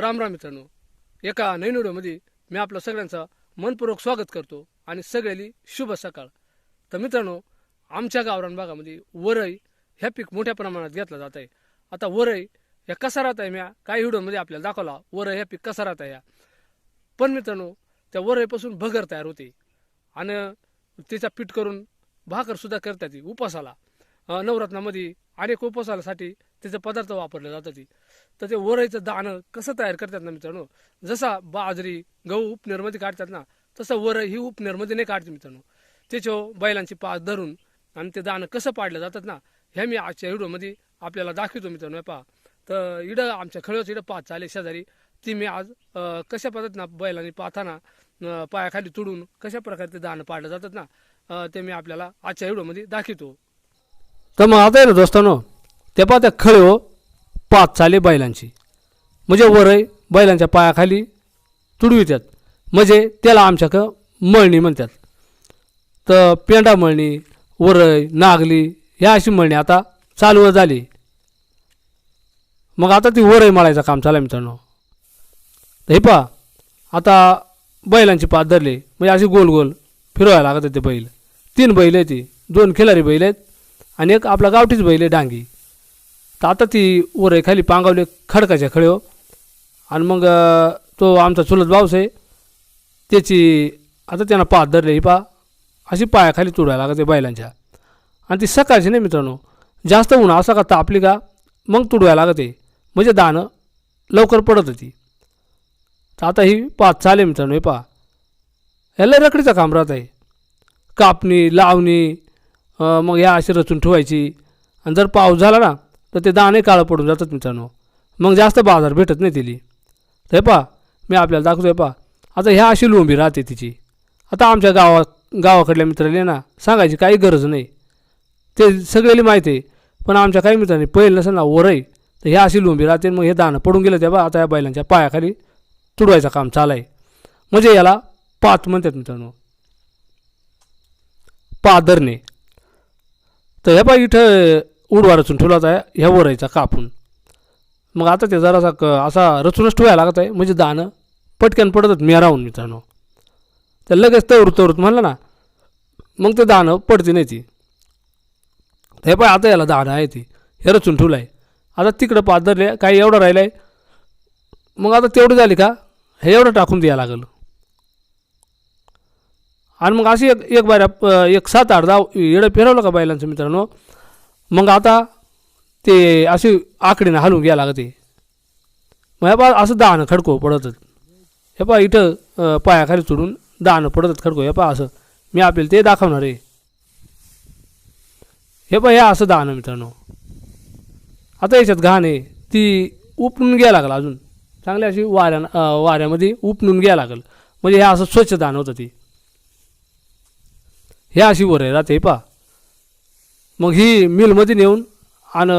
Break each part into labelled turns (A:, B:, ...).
A: राम राम मित्रांनो एका नवीन व्हिडिओमध्ये मी आपलं सगळ्यांचं मनपूर्वक स्वागत करतो आणि सगळ्याली शुभ सकाळ. तर मित्रांनो आमच्या गावरान भागामध्ये वरई ह्या पीक मोठ्या प्रमाणात घेतलं जात आहे. आता वरई ह्या कसा राहत आहे म्या काही व्हिडिओमध्ये आपल्याला दाखवला. वरई ह्या पीक कसा राहत आहे ह्या पण मित्रांनो त्या वरईपासून भगर तयार होते. आणि त्याचा पीठ करून भाकर सुद्धा करतात उपासाला. नवरत्नामध्ये अनेक उपवासासाठी त्याचे पदार्थ वापरले जातात. ती तर ते वरईचं दाणं कसं तयार करतात ना मित्रांनो? जसा बाजरी गहू उपनेरमध्ये काढतात ना तसं वरई ही उपनेरमध्ये नाही काढते मित्रांनो. त्याच्यावर बैलांची पाच धरून आणि ते दाणं कसं पाडलं जातात ना हे मी आजच्या व्हिडिओमध्ये आपल्याला दाखवतो मित्रांनो. पहा. तर इडं आमच्या खळच इडं पाच चाले शेजारी. ती मी आज कशा पद्धतीनं बैलांनी पाहताना पायाखाली तुडून कशा प्रकारे ते दाणं पाडलं जातात ना ते मी आपल्याला आजच्या व्हिडिओमध्ये दाखवतो. तर मग आता आहे ना दोस्तानो ते पहा त्या हो पाच चाले बैलांची. म्हणजे वरय बैलांच्या पायाखाली तुडवितात म्हणजे त्याला आमच्याकडं मळणी म्हणतात. तर पेंडा मळणी वरय नागली ह्या अशी मळणी आता चालू झाली. मग आता ती वरय मळायचं काम चाललं मित्रांनो. तर हे पहा आता बैलांची पात धरले. म्हणजे अशी गोल गोल फिरवायला लागत ते बैल. तीन बैल आहेत ती दोन खिलारी बैल आहेत. आणि एक आपला गावठीच बैल आहे डांगी. तर आता ती उरे खाली पांगावले खडकाच्या खळ्यो हो. आणि मग तो आमचा चुलत भाऊस आहे. त्याची आता त्यांना पाच धरले ही पा अशी पायाखाली तुडायला लागते बैलांच्या. आणि ती सकाळची नाही मित्रांनो. जास्त ऊन असा का तापली का मग तुडवायला लागते म्हणजे दाणं लवकर पडत होती. तर आता ही पाच चालेल मित्रांनो हे पहा. याला रकडीचं काम राहत आहे. कापणी लावणी मग या अशी रचून ठेवायची. आणि जर पाऊस झाला ना तर ते दाणे काळं पडून जातात मित्रांनो. मग जास्त बाजार भेटत नाही तिली. तर हे पहा मी आपल्याला दाखवतो आहे पहा. आता ह्या अशी लोंबी राहते तिची. आता आमच्या गावा गावाकडल्या मित्राला ना सांगायची काही गरज नाही. ते सगळ्याला माहिती आहे. पण आमच्या काही मित्रांनी पहिलं नसेल ना वरई तर ह्या अशी लोंबी राहते मग हे दाणं पडून गेलं तेव्हा आता या बैलांच्या पायाखाली तुडवायचं काम चालाय म्हणजे याला पात म्हणतात मित्रांनो. पात धरणे तर ह्या पाय इथं उडवा रचून ठेवलाच आहे ह्या वरायचा कापून. मग आता ते जरासा क असा रचूनच ठेवायला लागत आहे म्हणजे दाणं पटक्यान पडतात मेरावून मित्रांनो. तर लगेच तवरूत तवरूत म्हणलं ना मग ते दाणं पडते नाही ती. हे पाय आता याला दाणं आहे ती. हे रचून ठेवलं आहे आता तिकडं पाच धरले काही एवढं राहिलं आहे मग आता तेवढं झाली का? हे एवढं टाकून द्यायला लागलं. आणि मग अशी एक एक बाऱ्या एक सात आठ दहा येडं फिरवलं का बैलांचं मित्रांनो? मग आता ते असे आकडीनं हलवून घ्यायला लागते. मग हे पा असं दहानं खडको पडतच हे पा इथं पायाखाली चुडून दहानं पडतात खडको. हे पा असं. मी आपल्याला ते दाखवणार आहे. हे पा हे असं दहानं मित्रांनो. आता याच्यात घाण आहे. ती उपणून घ्यायला लागलं अजून. चांगली अशी वाऱ्यानं वाऱ्यामध्ये उपणून घ्यायला लागलं. म्हणजे हे असं स्वच्छ दान होतं ती. हे अशी वर आहे राहते पा मग ही मिलमध्ये नेऊन आणि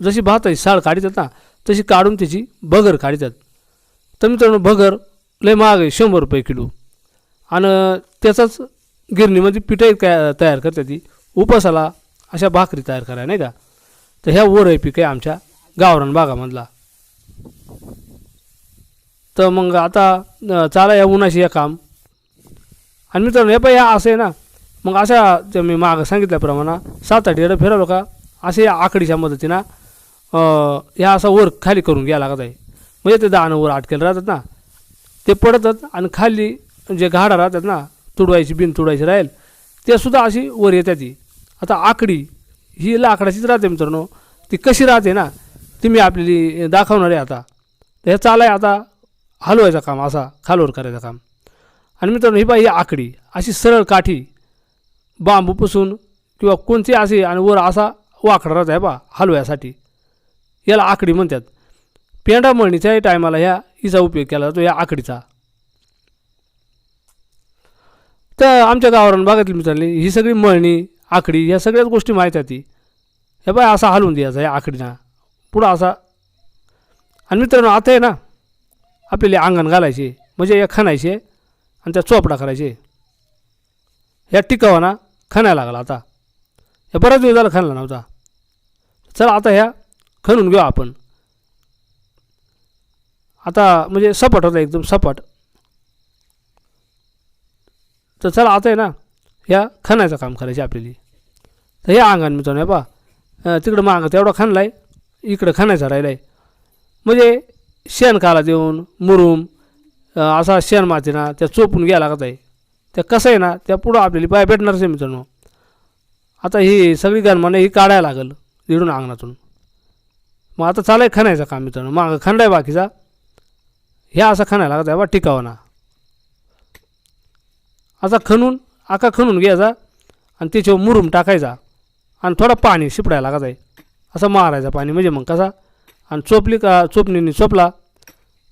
A: जशी भाताची साळ काढतात ना तशी काढून त्याची भगर काढतात. तर मित्रांनो भगर लय महाग आहे शंभर रुपये किलो. आणि त्याचाच गिरणीमध्ये पिठही काय तयार करतात ती. उपासाला अशा भाकरी तयार कराय नाही का? तर ह्या वर आहे पीक आहे आमच्या गावरान भागामधला तर मग आता चाला या उन्हाशी या काम. आणि मित्रांनो हे पण या असं आहे ना मग अशा जे मी मागं सांगितल्याप्रमाणे सात आठ येडं फिरवलं का असे या आकडीच्या मदतीनं ह्या असा वर खाली करून घ्यायला लागत आहे. म्हणजे ते दाणं वर अटकेलं राहतात ना. ते पडतात आणि खाली जे घाडा राहतात ना तुडवायची बिन तुडवायची राहील ते सुद्धा अशी वर येतात ती आता आकडी ही लाकडाचीच राहते मित्रांनो. ती कशी राहते ना ती मी आपली दाखवणार आहे आता. हे चालाय आता हलवायचं काम असा खालवर करायचं काम. आणि मित्रांनो ही बाई ही आकडी अशी सरळ काठी बांबूपासून किंवा कोणते असे आणि वर असा वाकडा राहत आहे बा हलव्यासाठी. याला आकडी म्हणतात. पेंडा मळणीच्या टायमाला ह्या हिचा उपयोग केला जातो या आकडीचा. तर आमच्या गावावरून भागातली मित्रांनी ही सगळी मळणी आकडी ह्या सगळ्याच गोष्टी माहीत आहे ती. हे बाय असा हलवून द्यायचा या आकडीना. पुढं असा. आणि मित्रांनो आता आहे ना आपल्याला अंगण घालायचे म्हणजे या खणायचे आणि त्या चोपडा करायचे. ह्या टिकावा ना खणायला लागला आता. हे बराच दिवस झाला खणला नव्हता. चला आता ह्या खणून घेऊ आपण. आता म्हणजे सपाट होता एकदम सपाट. तर चला आता आहे ना ह्या खणायचं काम करायचे आपल्याला. तर हे अंगण मित्रांनो हे पा तिकडं मागं तेवढा खणला आहे इकडं खणायचा राहिला आहे म्हणजे शेण काला देऊन मुरूम असा शेण मातीना त्या चोपून घ्यायला लागत आहे. त्या कसं आहे ना त्या पुढं आपल्याला पाय भेटणारच आहे मित्रांनो. आता ही सगळी गणमानं ही काढायला लागेल इडून अंगणातून. मग आता चालाय खणायचं काम मित्रांनो. मग खंडाय बाकीचा. ह्या असं खणायला लागत आहे बा टिकावना असा खणून आका खणून घ्यायचा आणि त्याच्यावर मुरुम टाकायचा आणि थोडं पाणी शिपडायला लागत आहे. असं मारायचा पाणी म्हणजे मग कसा? आणि चोपली का चोपणीने चोपला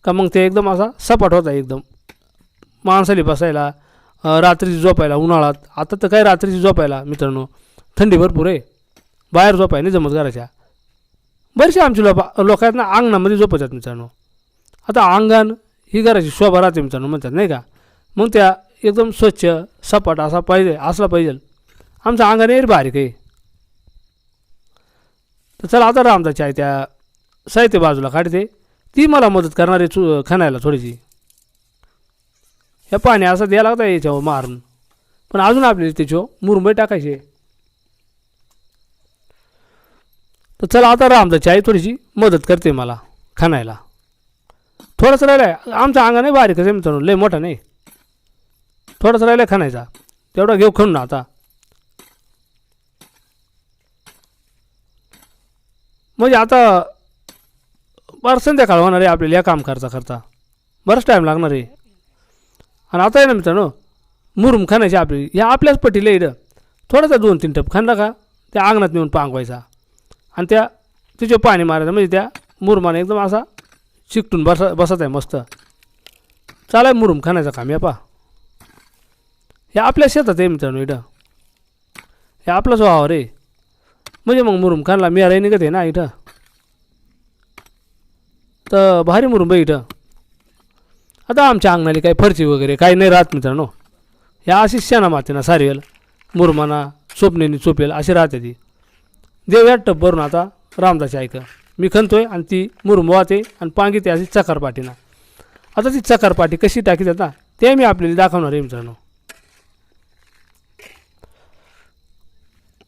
A: का मग ते एकदम असा सपाट होता एकदम. माणसाली बसायला रात्रीची झोपायला उन्हाळ्यात. आता तर काय रात्रीची झोपायला मित्रांनो. थंडी भरपूर आहे. बाहेर झोपाय नाही जमत घराच्या. बरेचसे आमची लोक लोक आहेत ना अंगणामध्ये झोपतात मित्रांनो. आता अंगण ही घराची शोभा राहते मित्रांनो म्हणतात नाही का? मग त्या एकदम स्वच्छ सपाट असा पाहिजे असला पाहिजे. आमचं अंगण आहे रे बारीक आहे. तर चला आता रामदाची आहे त्या साहित्य बाजूला काढते. ती मला मदत करणार आहे चु खणायला थोडीशी. हे पाणी असं द्यायला लागतं याच्यावर मारून. पण अजून आपल्याला त्याच्यावर मुरंबई टाकायचे. तर चला आता रामदाची आई थोडीशी मदत करते मला खाणायला. थोडंसं राहिलं आहे आमचं अंगण आहे बारीकच आहे मित्रांनो लय मोठा नाही. थोडंसं राहिलं आहे खाणायचा. तेवढा घेऊ खणून आता. म्हणजे आता बरं संध्याकाळ होणार आहे आपल्याला या काम करता करता बरंच टाईम लागणार आहे. आणि आता आहे ना मित्रांनो मुरुम खाण्याची आपली ह्या आपल्याच पटीला इथं. थोडासा दोन तीन टप खाल्ला का त्या अंगणात नेऊन पांगवायचा. आणि त्या तिचे पाणी मारायचं म्हणजे त्या मुरुमाने एकदम असा चिकटून बस बसत आहे मस्त. चालाय मुरुम खाण्याचं काम या पा हे आपल्या शेतात आहे मित्रांनो इथं. हे आपलंच वाव रे. म्हणजे मग मुरुम खानला मी निघत आहे ना इथं? तर भारी मुरुम आहे इथं. आता आमच्या अंगणाली काही फरची वगैरे काही नाही राहत मित्रांनो. ह्या अशी शेणा मातीना सारवेल मुरमाना स्वप्नेनी चोपेल अशी राहते ती. देव या टप भरून आता रामदाची ऐक. मी खणतोय आणि ती मुरमवाते आणि पांगीते अशी चकारपाटीना. आता ती चकारपाटी कशी टाकी ना ते मी आपल्याला दाखवणार आहे मित्रांनो.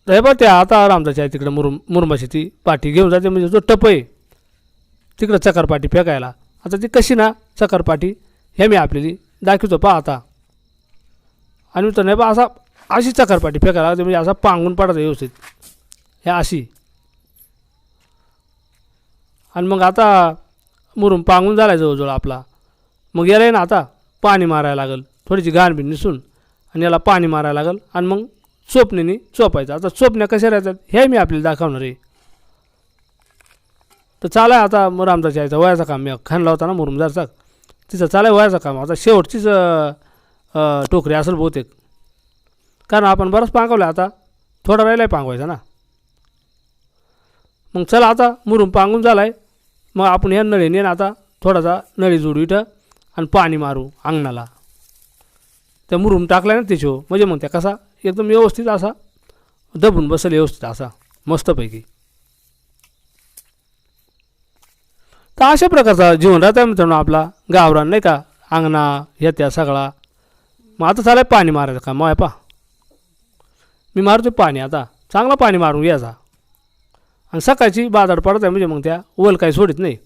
A: तर हे त्या आता रामदाची आहे तिकडं मुरुम मुरमाची ती पाठी घेऊन जाते म्हणजे जो टप आहे तिकडं चकारपाटी फेकायला. आता ती कशी ना चकारपाटी हे मी आपल्याला दाखवतो पहा आता. आणि तर नाही पहा असा अशी चकरपाटी फेकायला लागते म्हणजे असा पांगून पडत व्यवस्थित. हे अशी. आणि मग आता मुरुम पांगून झाला जवळजवळ आपला. मग याला आहे ना आता पाणी मारायला लागेल. थोडीशी घाण बिण निसून आणि याला पाणी मारायला लागेल. आणि मग चोपणीने चोपायचं. आता चोपण्या कशा राहतात हे मी आपल्याला दाखवणार आहे. तर चाला आता मग रामदास यायचा वयाचा काम. मी खाणला होता ना मुरुमदारचा तिचं चालाय व्हायचा काम. आता शेवटचीच टोकरी असेल बहुतेक. कारण आपण बरंच पांगवलं आता. थोडा राहिला आहे पांगवायचा ना. मग चला आता मुरून पांगून झाला आहे मग आपण ह्या नळीने ना आता थोडासा नळी जोडू इथं आणि पाणी मारू अंगणाला. त्या मुरुम टाकला ना त्याच्यावर म्हणजे मग त्या कसा? एकदम व्यवस्थित असा. दबून बसेल व्यवस्थित असा. मस्तपैकी. तर अशा प्रकारचा जीवन राहता मित्रांनो आपला. गावरान नाही का? अंगणा ह्या त्या सगळा. मग आता चालाय पाणी मारायचं का मग पा. मी मारतो पाणी आता. चांगला पाणी मारून घ्यायचा. आणि सकाळची बाजार पडत आहे म्हणजे मग त्या ओल काही सोडित नाही.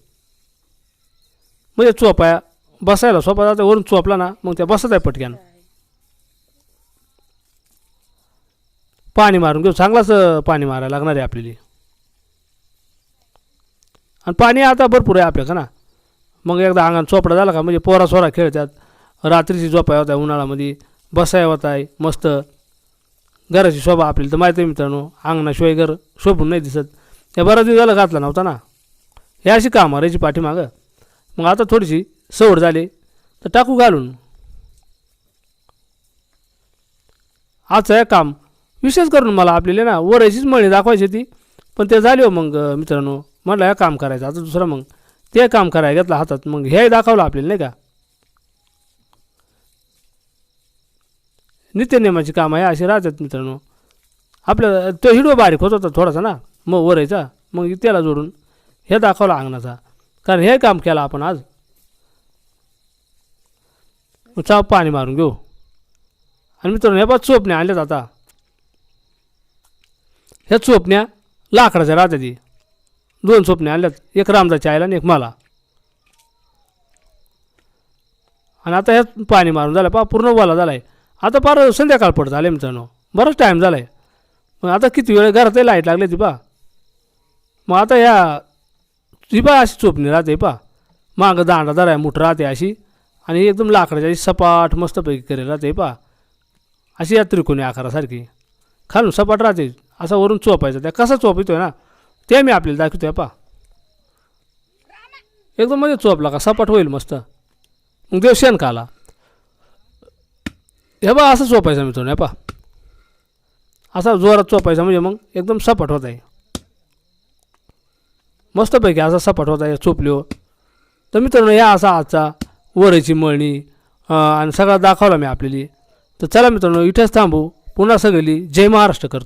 A: म्हणजे चोपाया बसायला सोपा जाता. वरून चोपला ना मग त्या बसत आहे पटक्यानं. पाणी मारून घेऊ. चांगलाच पाणी मारायला लागणार आहे आपल्याला. आणि पाणी आता भरपूर आहे आपल्याकडं ना. मग एकदा अंगण चोपडा झाला का म्हणजे पोरा सोरा खेळतात. रात्रीची झोपाय होत आहे उन्हाळ्यामध्ये बसाय होत आहे मस्त. घराची शोभा आपल्याला तर माहिती आहे मित्रांनो अंगणाशिवाय घर शोभून नाही दिसत. हे बराच दिवस झाला घातला नव्हता ना. हे अशी काम मारायची पाठीमागं. मग आता थोडीशी सवड झाली तर टाकू घालून. आजचं हे काम विशेष करून मला आपल्याला ना वरायचीच मळी दाखवायची ती पण ते झाले हो मग मित्रांनो म्हटलं हे काम करायचं आता दुसरं मग. ते काम करायला घेतलं हातात मग हे दाखवलं आपल्याला नाही का? नित्यनियमाची काम आहे असे राहतात मित्रांनो. आपलं तो हिडो बारीक होत होता थोडासा ना मग वरायचा मग त्याला जोडून हे दाखवलं अंगणाचा. कारण हे काम केलं आपण आज. चा पाणी मारून घेऊ. आणि मित्रांनो ह्या बा चोपण्या आणल्यात आता. ह्या चोपण्या लाकडाच्या राहतात ती दोन स्वप्ने आणल्यात. एक रामदाच्या आईला आणि एक मला. आणि आता ह्यात पाणी मारून झालं पा पूर्ण वाला झाला आहे आता फार संध्याकाळ पडत झाले मित्रांनो. बराच टाईम झाला आहे मग आता किती वेळ घरातही लाइट लागली ती पा मग आता ह्या ती पा अशी चोपणी राहते पा मागं दांडा दरा आहे मोठं राहते अशी. आणि एकदम लाकडाची अशी सपाट मस्तपैकी करेल राहते पा अशी या त्रिकोणी आकारासारखी. खालून सपाट राहते. असा वरून चोपायचा. त्या कसा चोपितोय ना? ते मी आपल्याला दाखवतोय पा एकदम म्हणजे चोपला का सपाट होईल मस्त. मग देव शेण खाला. हे बा असं चोपायचं मी हे पा असा जोरात चोपायचा म्हणजे मग एकदम सपाट होत आहे. मस्तपैकी असा सपाट होत आहे चोपलीवर तर मित्रांनो या असा आजचा वरची मळणी आणि सगळा दाखवला मी आपल्याला. तर चला मित्रांनो इथेच थांबू. पुन्हा सगळी जय महाराष्ट्र करतो.